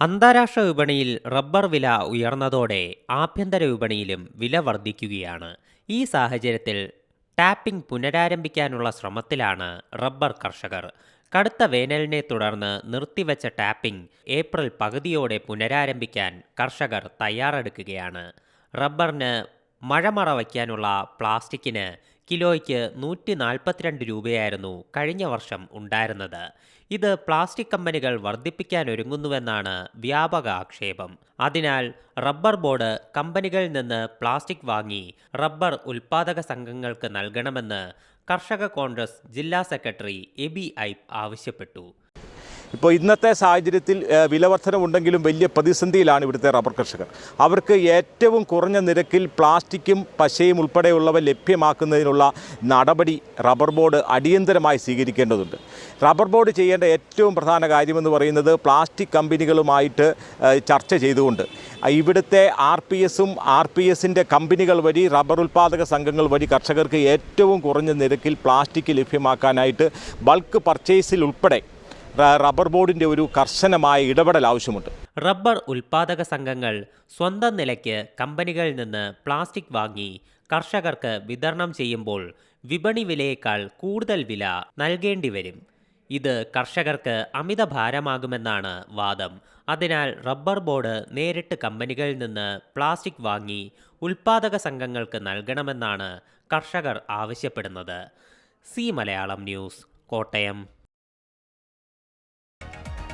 അന്താരാഷ്ട്ര വിപണിയിൽ റബ്ബർ വില ഉയർന്നതോടെ ആഭ്യന്തര വിപണിയിലും വില വർദ്ധിക്കുകയാണ്. ഈ സാഹചര്യത്തിൽ ടാപ്പിംഗ് പുനരാരംഭിക്കാനുള്ള ശ്രമത്തിലാണ് റബ്ബർ കർഷകർ. കടുത്ത വേനലിനെ തുടർന്ന് നിർത്തിവെച്ച ടാപ്പിംഗ് ഏപ്രിൽ പകുതിയോടെ പുനരാരംഭിക്കാൻ കർഷകർ തയ്യാറെടുക്കുകയാണ്. റബ്ബറിന് മഴമറ വയ്ക്കാനുള്ള പ്ലാസ്റ്റിക്കിന് കിലോയ്ക്ക് നൂറ്റി നാൽപ്പത്തിരണ്ട് രൂപയായിരുന്നു കഴിഞ്ഞ വർഷം ഉണ്ടായിരുന്നത്. ഇത് പ്ലാസ്റ്റിക് കമ്പനികൾ വർദ്ധിപ്പിക്കാനൊരുങ്ങുന്നുവെന്നാണ് വ്യാപക ആക്ഷേപം. അതിനാൽ റബ്ബർ ബോർഡ് കമ്പനികളിൽ നിന്ന് പ്ലാസ്റ്റിക് വാങ്ങി റബ്ബർ ഉൽപ്പാദക സംഘങ്ങൾക്ക് നൽകണമെന്ന് കർഷക കോൺഗ്രസ് ജില്ലാ സെക്രട്ടറി എബി ഐപ്പ് ആവശ്യപ്പെട്ടു. ഇപ്പോൾ ഇന്നത്തെ സാഹചര്യത്തിൽ വിലവർധനമുണ്ടെങ്കിലും വലിയ പ്രതിസന്ധിയിലാണ് ഇവിടുത്തെ റബ്ബർ കർഷകർ. അവർക്ക് ഏറ്റവും കുറഞ്ഞ നിരക്കിൽ പ്ലാസ്റ്റിക്കും പശയും ഉൾപ്പെടെയുള്ളവ ലഭ്യമാക്കുന്നതിനുള്ള നടപടി റബ്ബർ ബോർഡ് അടിയന്തരമായി സ്വീകരിക്കേണ്ടതുണ്ട്. റബ്ബർ ബോർഡ് ചെയ്യേണ്ട ഏറ്റവും പ്രധാന കാര്യമെന്ന് പറയുന്നത് പ്ലാസ്റ്റിക് കമ്പനികളുമായിട്ട് ചർച്ച ചെയ്തുകൊണ്ട്. ഇവിടുത്തെ ആർ പി എസും ആർ പി എസിന്റെ കമ്പനികൾ വഴി റബ്ബർ ഉൽപ്പാദക സംഘങ്ങൾ വഴി കർഷകർക്ക് ഏറ്റവും കുറഞ്ഞ നിരക്കിൽ പ്ലാസ്റ്റിക് ലഭ്യമാക്കാനായിട്ട് ബൾക്ക് പർച്ചേസിൽ ഉൾപ്പെടെ റബ്ബർ ബോർഡിന്റെ ഒരു കർശനമായ ഇടപെടൽ ആവശ്യമുണ്ട്. റബ്ബർ ഉൽപാദക സംഘങ്ങൾ സ്വന്തം നിലയ്ക്ക് കമ്പനികളിൽ നിന്ന് പ്ലാസ്റ്റിക് വാങ്ങി കർഷകർക്ക് വിതരണം ചെയ്യുമ്പോൾ വിപണി വിലയേക്കാൾ കൂടുതൽ വില നൽകേണ്ടി വരും. ഇത് കർഷകർക്ക് അമിത ഭാരമാകുമെന്നാണ് വാദം. അതിനാൽ റബ്ബർ ബോർഡ് നേരിട്ട് കമ്പനികളിൽ നിന്ന് പ്ലാസ്റ്റിക് വാങ്ങി ഉൽപാദക സംഘങ്ങൾക്ക് നൽകണമെന്നാണ് കർഷകർ ആവശ്യപ്പെടുന്നത്. C Malayalam news Kottayam.